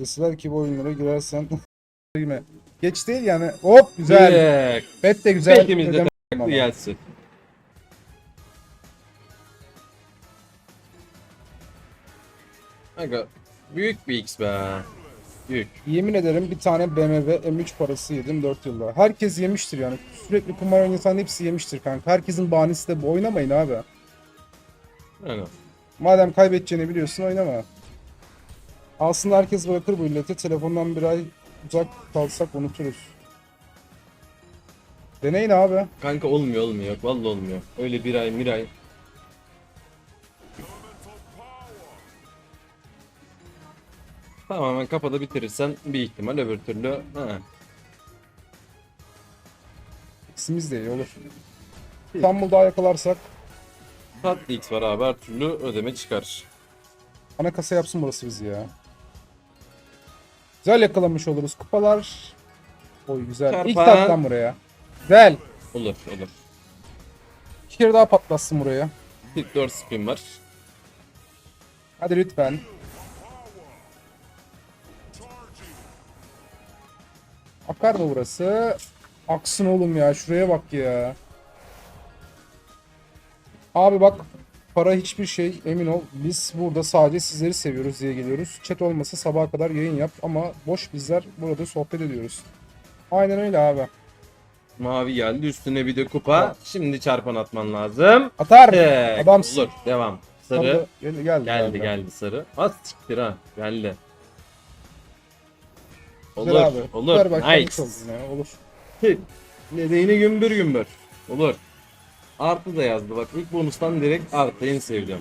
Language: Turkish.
deseler ki bu oyunlara girersen girme. Geç değil yani. Hop güzel. Direkt. Bet de güzel. Bekimiz de taklı gelsin. Aga büyük bir X be. Büyük. Yemin ederim bir tane BMW M3 parası yedim 4 yılda. Herkes yemiştir yani. Sürekli kumar oynatan hepsi yemiştir kanka. Herkesin bahanesi de bu. Oynamayın abi. Yani. Madem kaybedeceğini biliyorsun oynama. Aslında herkes bırakır bu illeti. Telefondan bir ay uzak kalsak unuturuz. Deneyin abi. Kanka olmuyor olmuyor. Vallahi olmuyor. Öyle bir ay bir ay. Tamamen kafada bitirirsen bir ihtimal öbür türlü ha. İkisimiz de iyi olur. İstanbul'da yakalarsak Tatlı X var abi her türlü ödeme çıkar. ana kasa yapsın burası bizi ya. Güzel yakalamış oluruz kupalar. Oy güzel. İlk Çarpan. tattan buraya. Güzel. Olur olur. İki kere daha patlatsın buraya. 44 spin var. Hadi lütfen. Akar mı burası? Aksın oğlum ya. Şuraya bak ya. Abi bak para hiçbir şey emin ol. Biz burada sadece sizleri seviyoruz diye geliyoruz. Chat olmasa sabaha kadar yayın yap ama boş bizler burada sohbet ediyoruz. Aynen öyle abi. Mavi geldi üstüne bir de kupa. Şimdi çarpan atman lazım. Atar. Tek. Adamsın. Olur devam. Sarı. Geldi, geldi, geldi, Geldi sarı. Az siktir ha. Geldi. Olur. Güzel abi. Olur. Nice. Olur. Tık. Nedeni gümbür gümbür. Olur. Artı da yazdı bak ilk bonustan direkt artı en sevdiğim.